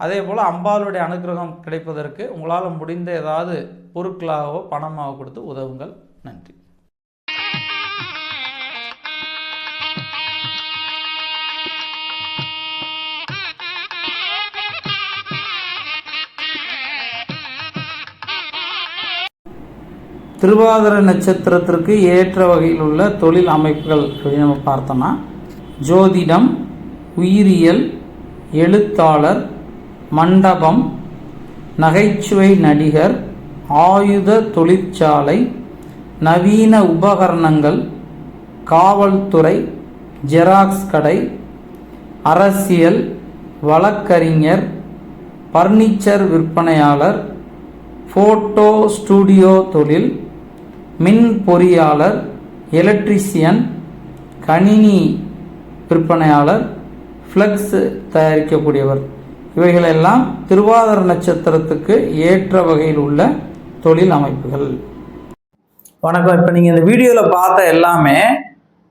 அதே போல் அம்பாளுடைய அனுகிரகம் கிடைப்பதற்கு உங்களால் முடிந்த ஏதாவது பொருட்களாகவோ பணமாக கொடுத்து உதவுங்கள். நன்றி. திருவாதிர நட்சத்திரத்திற்கு ஏற்ற வகையில் உள்ள தொழில் அமைப்புகள் அப்படின்னு நம்ம பார்த்தோம்னா ஜோதிடம் உயிரியல் எழுத்தாளர் மண்டபம் நகைச்சுவை நடிகர் ஆயுத தொழிற்சாலை நவீன உபகரணங்கள் காவல்துறை ஜெராக்ஸ் கடை அரசியல் வழக்கறிஞர் பர்னிச்சர் விற்பனையாளர் ஃபோட்டோ ஸ்டூடியோ தொழில் மின் பொறியாளர் எலக்ட்ரிஷியன் கணினி விற்பனையாளர் ஃப்ளக்ஸ் தயாரிக்கக்கூடியவர். இவைகளெல்லாம் திருவாதிர நட்சத்திரத்துக்கு ஏற்ற வகையில் உள்ள தொழில் அமைப்புகள். வணக்கம். இப்போ நீங்கள் இந்த வீடியோவில் பார்த்த எல்லாமே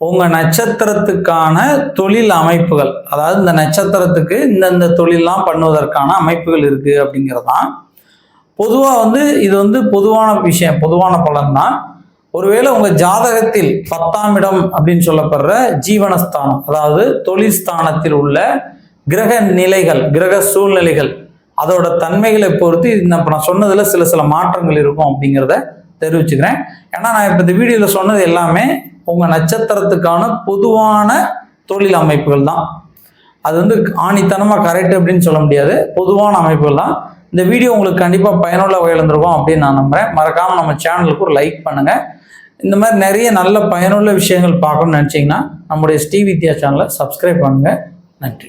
உங்கள் நட்சத்திரத்துக்கான தொழில் அமைப்புகள். அதாவது இந்த நட்சத்திரத்துக்கு இந்தந்த தொழிலெலாம் பண்ணுவதற்கான அமைப்புகள் இருக்குது அப்படிங்கிறதான். பொதுவாக வந்து இது வந்து பொதுவான விஷயம் பொதுவான பலன் தான் ஒருவேளை உங்கள் ஜாதகத்தில் பத்தாம் இடம் அப்படின்னு சொல்லப்படுற ஜீவனஸ்தானம் அதாவது தொழில் ஸ்தானத்தில் உள்ள கிரக நிலைகள் கிரக சூழ்நிலைகள் அதோட தன்மைகளை பொறுத்து இந்த நான் இப்போ நான் சொன்னதில் சில சில மாற்றங்கள் இருக்கும் அப்படிங்கிறத தெரிவிச்சுக்கிறேன். ஏன்னா நான் இப்போ இந்த வீடியோவில் சொன்னது எல்லாமே உங்கள் நட்சத்திரத்துக்கான பொதுவான தொழில் அமைப்புகள் தான். அது வந்து ஆணித்தனமாக கரெக்ட் அப்படின்னு சொல்ல முடியாது. பொதுவான அமைப்புகள் தான். இந்த வீடியோ உங்களுக்கு கண்டிப்பாக பயனுள்ள வகையில் இருந்திருக்கும் அப்படின்னு நான் நம்புகிறேன் மறக்காமல் நம்ம சேனலுக்கு ஒரு லைக் பண்ணுங்கள் இந்த மாதிரி நிறைய நல்ல பயனுள்ள விஷயங்கள் பார்க்கணும்னு நினச்சிங்கன்னா நம்முடைய ஸ்ரீ வித்யா சேனலை சப்ஸ்கிரைப் பண்ணுங்கள் நன்றி.